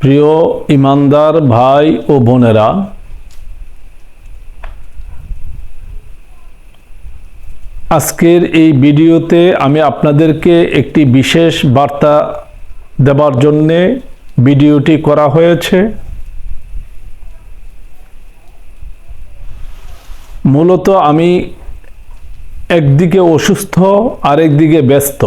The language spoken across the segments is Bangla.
প্রিয় ইমানদার ভাই ও বোনেরা, আজকের এই ভিডিওতে আমি আপনাদেরকে একটি বিশেষ বার্তা দেবার জন্যে ভিডিওটি করা হয়েছে। মূলত আমি একদিকে অসুস্থ, আরেকদিকে ব্যস্ত।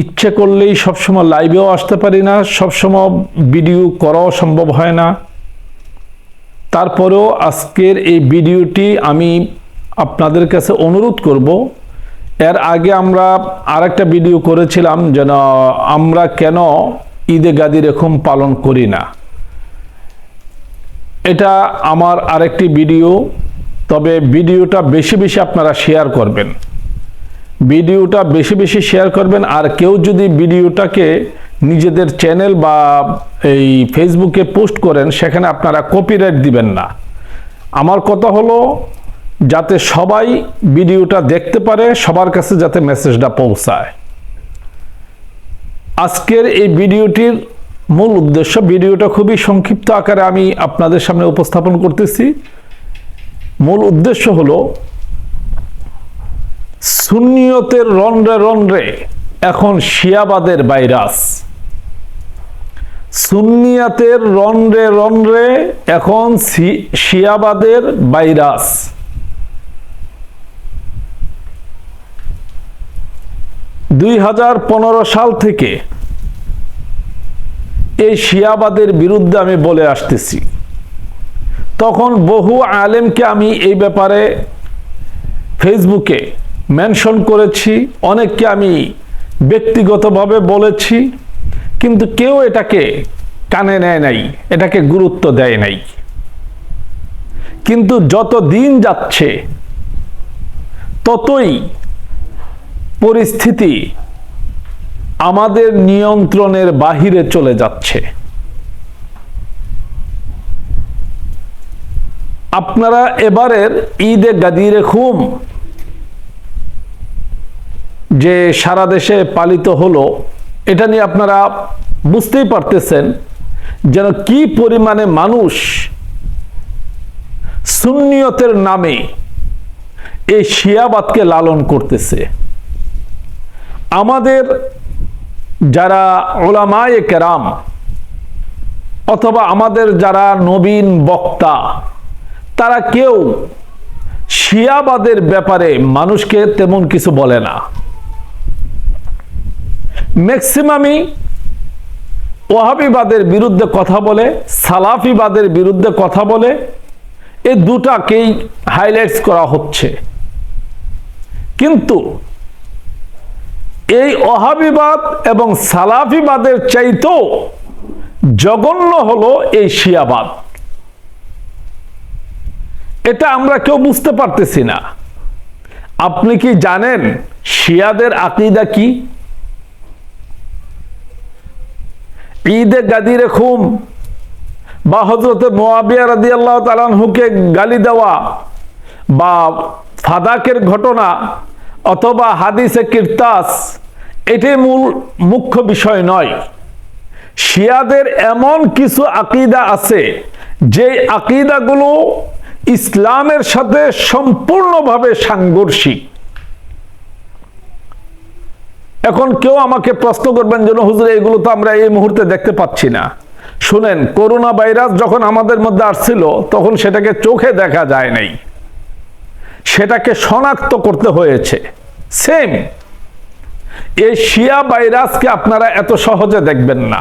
ইচ্ছে করলেই সবসময় লাইভেও আসতে পারি না, সবসময় ভিডিও করাও সম্ভব হয় না। তারপরেও আজকের এই ভিডিওটি আমি আপনাদের কাছে অনুরোধ করব, এর আগে আমরা আরেকটা ভিডিও করেছিলাম যেন আমরা কেন ঈদে গাদি এরকম পালন করি না। এটা আমার আরেকটি ভিডিও তবে ভিডিওটা বেশি বেশি আপনারা শেয়ার করবেন। ভিডিওটা বেশি বেশি শেয়ার করবেন আর কেউ যদি ভিডিওটাকে নিজেদের চ্যানেল বা এই ফেসবুকে পোস্ট করেন, সেখানে আপনারা কপিরাইট দিবেন না। আমার কথা হলো, যাতে সবাই ভিডিওটা দেখতে পারে, সবার কাছে যাতে মেসেজটা পৌঁছায়। আজকের এই ভিডিওটির মূল উদ্দেশ্য, ভিডিওটা খুবই সংক্ষিপ্ত আকারে আমি আপনাদের সামনে উপস্থাপন করতেছি। মূল উদ্দেশ্য হলো, সুন্নিয়তের রন্ধ্রে রন্ধ্রে এখন শিয়াবাদের ভাইরাস সুন্নিয়াতের রন্ধ্রে রন্ধ্রে এখন শিয়াবাদের ভাইরাস দুই হাজার পনেরো সাল থেকে এই শিয়াবাদের বিরুদ্ধে আমি বলে আসতেছি। তখন বহু আলেমকে আমি এই ব্যাপারে ফেসবুকে মেনশন করেছি, অনেককে আমি ব্যক্তিগতভাবে বলেছি, কিন্তু কেউ এটাকে কানে নেয় নাই, এটাকে গুরুত্ব দেয় নাই। কিন্তু যত দিন যাচ্ছে, ততই পরিস্থিতি আমাদের নিয়ন্ত্রণের বাহিরে চলে যাচ্ছে। আপনারা এবারের ঈদে গাদিরে খুম, যে সারা দেশে পালিত হলো, এটা নিয়ে আপনারা বুঝতেই পারতেছেন যেন কি পরিমাণে মানুষ সুন্নিয়তের নামে এই শিয়াবাদকে লালন করতেছে। আমাদের যারা ওলামায়ে কেরাম অথবা আমাদের যারা নবীন বক্তা তারা কেউ শিয়াবাদের ব্যাপারে মানুষকে তেমন কিছু বলে না। ম্যাক্সিমামই ওহাবিবাদের বিরুদ্ধে কথা বলে, সালাফিবাদের বিরুদ্ধে কথা বলে, এই দুটাকেই হাইলাইটস করা হচ্ছে। কিন্তু এই অহাবিবাদ এবং সালাফিবাদের চাইতেও জঘন্য হলো এই শিয়াবাদ। এটা আমরা কেউ বুঝতে পারতেছি না। আপনি কি জানেন শিয়াদের আকিদা কি? ঈদে গাদিরে খুম বা হজরত মোয়াবিয়া রাদি আল্লাহ তালানহুকে গালি দেওয়া বা ফাদাকের ঘটনা অথবা হাদিসে কিরতাস এটি মূল মুখ্য বিষয় নয়। শিয়াদের এমন কিছু আকিদা আছে যে আকিদাগুলো ইসলামের সাথে সম্পূর্ণভাবে সাংঘর্ষিক। এখন কেউ আমাকে প্রশ্ন করবেন যেন হুজুর, এগুলো তো আমরা এই মুহূর্তে দেখতে পাচ্ছি না। শুনেন, করোনা ভাইরাস যখন আমাদের মধ্যে আসছিল, তখন সেটাকে চোখে দেখা যায় নাই। সেটাকে শনাক্ত করতে হয়েছে। সেম এই শিয়া ভাইরাসকে আপনারা এত সহজে দেখবেন না।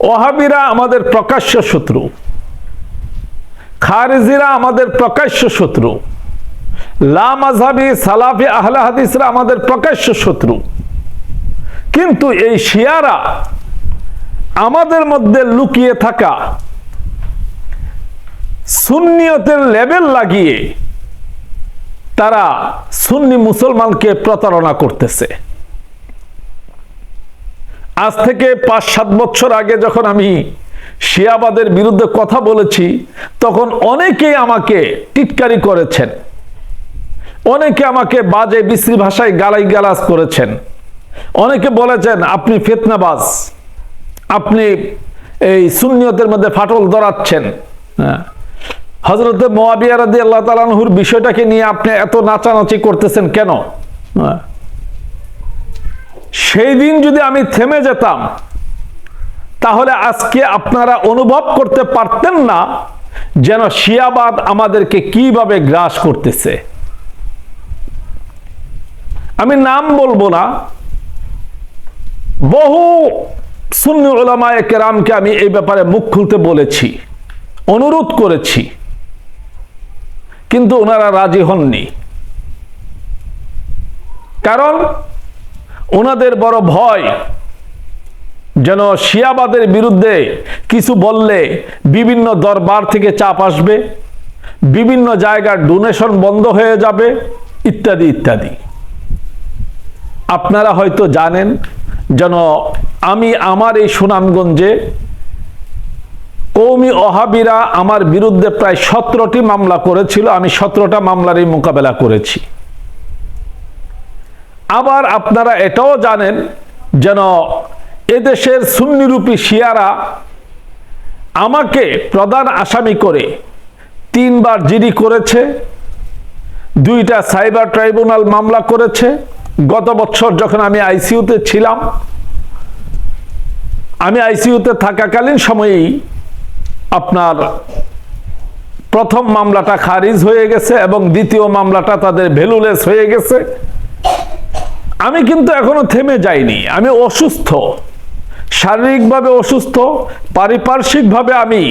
ওহাবিরা আমাদের প্রকাশ্য শত্রু। খারেজিরা আমাদের প্রকাশ্য শত্রু। লামাজাবি সালাফি আহলে হাদিসরা আমাদের প্রকাশ্য শত্রু। কিন্তু এই শিয়ারা আমাদের মধ্যে লুকিয়ে থাকা সুন্নিয়তের লেভেল লাগিয়ে তারা সুন্নি মুসলমানকে প্রতারণা করতেছে। আজ থেকে পাঁচ সাত বছর আগে যখন আমি শিয়াবাদের বিরুদ্ধে কথা বলেছি, তখন অনেকেই আমাকে টিটকারি করেছেন। অনেকে আমাকে বাজে, বিশ্রী ভাষায় গালাই গালাজ করেছেন। অনেকে বলেছেন, আপনি ফেতনাবাজ। আপনি এই সুন্নিয়তের মধ্যে ফাটল ধরাচ্ছেন। হ্যাঁ। হজরতে মোয়াবিয়া রাদি আল্লাহ তালানহুর বিষয়টাকে নিয়ে আপনি এত নাচানাচি করতেছেন কেন? হ্যাঁ। সেই দিন যদি আমি থেমে যেতাম তাহলে আজকে আপনারা অনুভব করতে পারতেন না যেন শিয়াবাদ আমাদেরকে কীভাবে গ্রাস করতেছে। আমি নাম বলব না। বহু সুন্নি ওলামায় কেরামকে আমি এই ব্যাপারে মুখ খুলতে বলেছি, অনুরোধ করেছি, কিন্তু ওনারা রাজি হননি। কারণ ওনাদের বড় ভয় যেন শিয়াবাদের বিরুদ্ধে কিছু বললে বিভিন্ন দরবার থেকে চাপ আসবে, বিভিন্ন জায়গার ডোনেশন বন্ধ হয়ে যাবে, ইত্যাদি ইত্যাদি। আপনারা হয়তো জানেন যেন আমি আমার এই সুনামগঞ্জে কৌমি অহাবিরা আমার বিরুদ্ধে প্রায় সতেরোটি মামলা করেছিল, আমি সতেরোটা মামলারই মোকাবেলা করেছি। আবার আপনারা এটাও জানেন যেন এদেশের সুন্নিরূপী শিয়ারা আমাকে প্রধান আসামি করে তিনবার জিডি করেছে, দুইটা সাইবার ট্রাইব্যুনাল মামলা করেছে। গত বছর যখন আমি আইসিইউতে ছিলাম, আমি আইসিইউতে থাকাকালীন সময়েই আপনার প্রথম মামলাটা খারিজ হয়ে গেছে এবং দ্বিতীয় মামলাটা তাদের ভ্যালুলেস হয়ে গেছে। আমি কিন্তু এখনও থেমে যাইনি, আমি অসুস্থ। শারীরিকভাবে অসুস্থ, পারিপার্শ্বিকভাবে আমি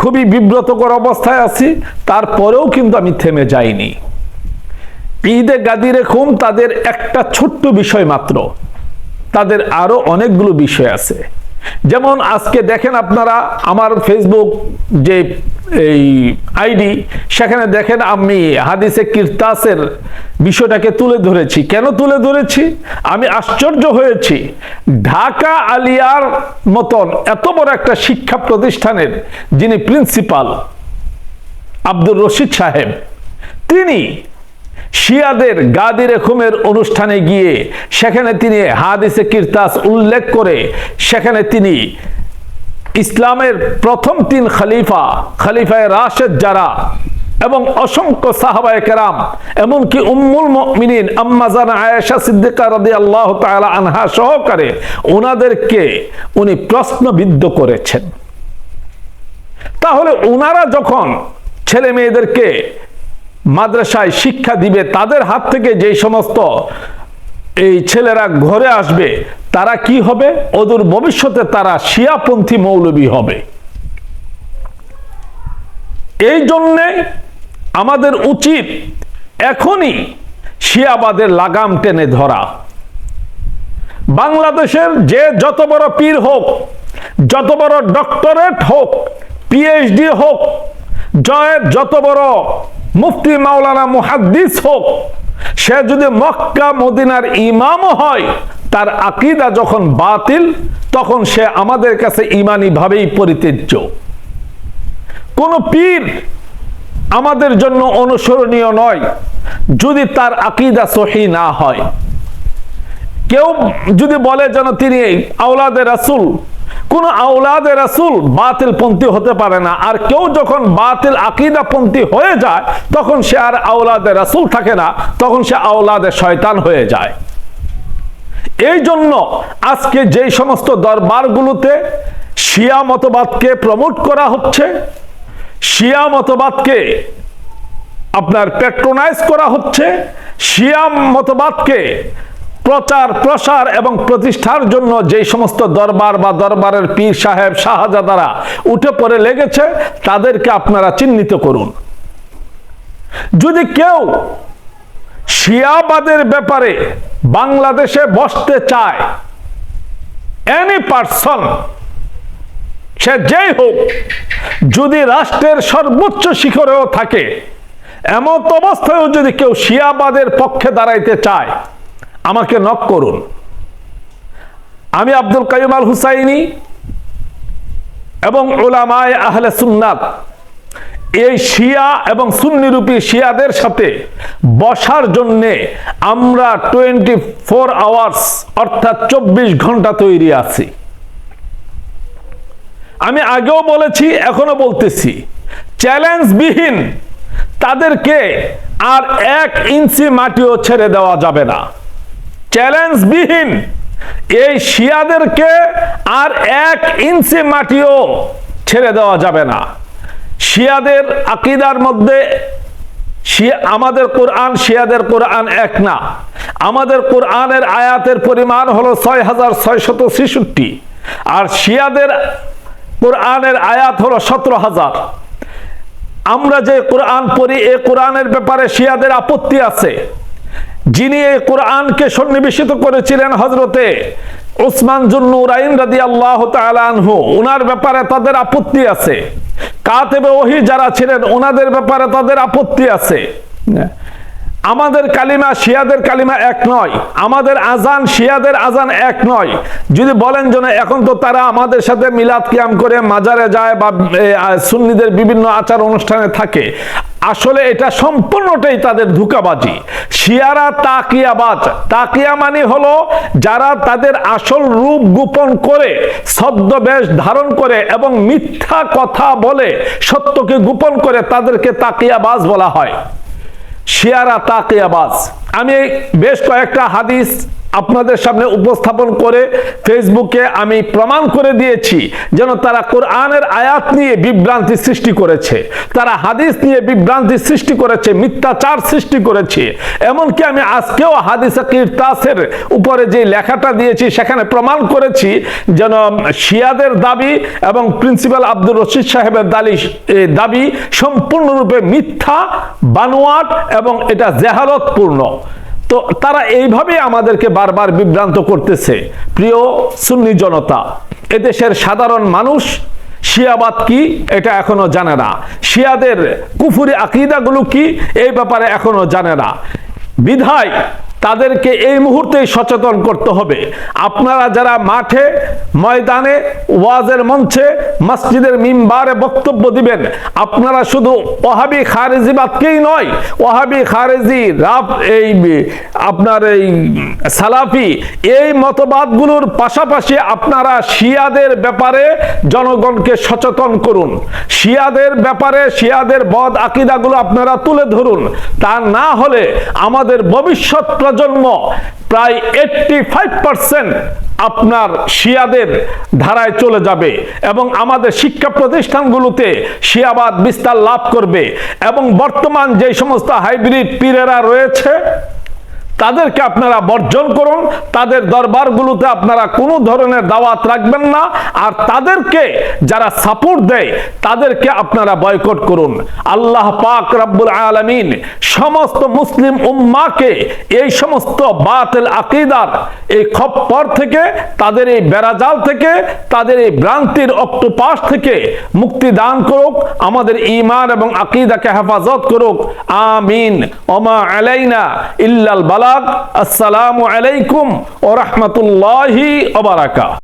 খুবই বিব্রতকর অবস্থায় আছি, তারপরেও কিন্তু আমি থেমে যাইনি। ঈদে গাদিরে খুম তাদের একটা ছোট্ট বিষয় মাত্র। তাদের আরও অনেকগুলো বিষয় আছে। যেমন আজকে দেখেন আপনারা আমার ফেসবুক যে এই আইডি, সেখানে দেখেন আমি হাদিসে কিরতাসের বিষয়টাকে তুলে ধরেছি। কেন তুলে ধরেছি? আমি আশ্চর্য হয়েছি। ঢাকা আলিয়ার মতন এত বড় একটা শিক্ষা প্রতিষ্ঠানের যিনি প্রিন্সিপাল, আব্দুর রশিদ সাহেব, তিনি শিয়াদের গাদি রেখমের অনুষ্ঠানে গিয়ে সেখানে তিনি হাদিসে কিরতাস উল্লেখ করে, সেখানে তিনি ইসলামের প্রথম তিন খালিফা, খলিফায় রাশেদ যারা এবং অসংখ্য সাহাবায়ে কেরাম, এমনকি উম্মুল মিনিন আম্মাজান আয়েশা সিদ্দিকা রাদি আল্লাহ তাআলা আনহা সহকারে ওনাদেরকে উনি প্রশ্নবিদ্ধ করেছেন। তাহলে ওনারা যখন ছেলে মেয়েদেরকে মাদ্রাসায় শিক্ষা দিবে, তাদের হাত থেকে যেই সমস্ত এই ছেলেরা ঘরে আসবে, তারা কি হবে? অদূর ভবিষ্যতে তারা শিয়াপন্থী মৌলবী হবে। এই জন্যে আমাদের উচিত এখনই শিয়াবাদের লাগাম টেনে ধরা। বাংলাদেশের যে যত বড় পীর হোক, যত বড় ডক্টরেট হোক পিএইচডি হোক, জয়ের যত বড় মুফতি মাওলানা মুহাদ্দিস হোক সে যদি মক্কা মদিনার ইমামও হয়, তার আকিদা যখন বাতিল, তখন সে আমাদের কাছে ইমানি ভাবেই পরিত্য কোন পীর আমাদের জন্য অনুসরণীয় নয়, যদি তার আকিদা সহি না হয়। কেউ যদি বলে যেন তিনি আওলাদের রাসুল কোন আওলাদে রাসুল বাতিল পন্থী হতে পারে না। আর কেউ যখন বাতিল আকিদা পন্থী হয়ে যায়, তখন সে আর আওলাদে রাসুল থাকে না, তখন সে আওলাদে শয়তান হয়ে যায়। এই জন্য আজকে যেই সমস্ত দরবারগুলোতে শিয়া মতবাদকে প্রমোট করা হচ্ছে, শিয়া মতবাদকে আপনার পেট্রোনাইজ করা হচ্ছে, শিয়া মতবাদকে প্রচার, প্রসার এবং প্রতিষ্ঠার জন্য যে সমস্ত দরবার বা দরবারের পীর সাহেব, শাহজাদারা উঠে পড়ে লেগেছে, তাদেরকে আপনারা চিহ্নিত করুন। যদি কেউ শিয়াবাদের ব্যাপারে বাংলাদেশে বসতে চায় এনি পার্সন সে যেই হোক, যদি রাষ্ট্রের সর্বোচ্চ শিখরেও থাকে এমন অবস্থায়ও যদি কেউ শিয়াবাদের পক্ষে দাঁড়াইতে চায় আমাকে নক করুন। আমি আব্দুল কাইম আল হুসাইনি এবং ওলামায় আহলে সুন্নাত। এই শিয়া এবং সুন্নিরূপী শিয়াদের সাথে বসার জন্যে আমরা টোয়েন্টি ফোর আওয়ার্স অর্থাৎ চব্বিশ ঘণ্টা তৈরি আছি। আমি আগেও বলেছি এখনও বলতেছি চ্যালেঞ্জবিহীন তাদেরকে আর এক ইঞ্চি মাটিও ছেড়ে দেওয়া যাবে না। চ্যালেঞ্জবিহীন। এই শিয়াদেরকে আর এক ইঞ্চি মাটিও ছেড়ে দেওয়া যাবে না। শিয়াদের আকিদার মধ্যে আমাদের কোরআন, শিয়াদের কোরআন এক না। আমাদের কোরআনের আয়াতের পরিমাণ হলো ছয় হাজার ছয়শত ছেষট্টি। আর শিয়াদের কোরআনের আয়াত হলো সতেরো হাজার। আমরা যে কোরআন পড়ি এ কোরআনের ব্যাপারে শিয়াদের আপত্তি আছে। যিনি এই কোরআনকে সন্নিবেশিত করেছিলেন হজরতে উসমান জুন্নুরাইন রাদি আল্লাহ আনহু ওনার ব্যাপারে তাদের আপত্তি আছে। কাতেবে ওহি যারা ছিলেন ওনাদের ব্যাপারে তাদের আপত্তি আছে। আমাদের কালিমা শিয়াদের কালিমা এক নয়। আমাদের আজান শিয়াদের আজান এক নয়। যদি বলেন যে না, এখন তো তারা আমাদের সাথে মিলাদ কিয়াম করে মাজারে যায় বা সুন্নিদের বিভিন্ন আচার অনুষ্ঠানে থাকে আসলে এটা সম্পূর্ণটাই তাদের ধোঁকাবাজি। শিয়ারা তাকিয়াবাজ। তাকিয়া মানে হলো যারা তাদের আসল রূপ গোপন করে ছদ্মবেশ ধারণ করে এবং মিথ্যা কথা বলে সত্যকে গোপন করে তাদেরকে তাকিয়াবাজ বলা হয়। শিয়ারা তাকে আবাজ আমি বেশ কয়েকটা হাদিস আপনাদের সামনে উপস্থাপন করে ফেসবুকে আমি প্রমাণ করে দিয়েছি যেন তারা কোরআনের আয়াত নিয়ে বিভ্রান্তি সৃষ্টি করেছে, তারা হাদিস নিয়ে বিভ্রান্তি সৃষ্টি করেছে, মিথ্যাচার সৃষ্টি করেছে। এমনকি আমি আজকেও হাদিসে কিরতাসের উপরে যে লেখাটা দিয়েছি, সেখানে প্রমাণ করেছি যেন শিয়াদের দাবি এবং প্রিন্সিপাল আব্দুর রশিদ সাহেবের দালি দাবি সম্পূর্ণরূপে মিথ্যা, বানোয়াট এবং এটা জেহালতপূর্ণ। তো তারা এইভাবে আমাদেরকে বারবার বিভ্রান্ত করতেছে। প্রিয় সুন্নি জনতা, এদেশের সাধারণ মানুষ, শিয়াবাদ কি এটা এখনও জানে না। শিয়াদের কুফুরি আকিদাগুলো কি এই ব্যাপারে এখনও জানে না। বিধায় তাদেরকে এই মুহূর্তেই সচেতন করতে হবে। আপনারা যারা মাঠে, ময়দানে, ওয়াজের মঞ্চে, মসজিদের মিম্বারে বক্তব্য দিবেন, আপনারা শুধু ওহাবি খারেজিবাদকেই নয় ওহাবি খারেজি রাফ এই আপনার এই সালাফি, এই মতবাদগুলোর পাশাপাশি আপনারা শিয়াদের ব্যাপারে জনগণকে সচেতন করুন। শিয়াদের ব্যাপারে, শিয়াদের বদ আকিদাগুলো আপনারা তুলে ধরুন। তা না হলে আমাদের ভবিষ্যৎ প্রজন্ম প্রায় এইটটি ফাইভ পার্সেন্ট আপনার শিয়াদের ধারায় চলে যাবে এবং আমাদের শিক্ষা প্রতিষ্ঠানগুলোতে শিয়াবাদ বিস্তার লাভ করবে এবং বর্তমান যে সমস্ত হাইব্রিড পীরেরা রয়েছে তাদেরকে আপনারা বর্জন করুন, তাদের দরবারগুলোতে আপনারা কোনো ধরনের দাওয়াত রাখবেন না, আর তাদেরকে যারা সাপোর্ট দেয়, তাদেরকে আপনারা বয়কট করুন। আল্লাহ পাক রাব্বুল আলামিন সমস্ত মুসলিম উম্মাকে এই সমস্ত বাতিল আকিদার এই খপ্পর থেকে, তাদের এই বেড়াজাল থেকে, তাদের এই ভ্রান্তির অক্টোপাস থেকে মুক্তি দান করুক, আমাদের ইমান এবং আকিদাকে হেফাজত করুক। আমিন। ওমা আলাইনা ইল্লাল বালাগ আসসালামু আলাইকুম ও রহমতুল্লাহি ওবারাকা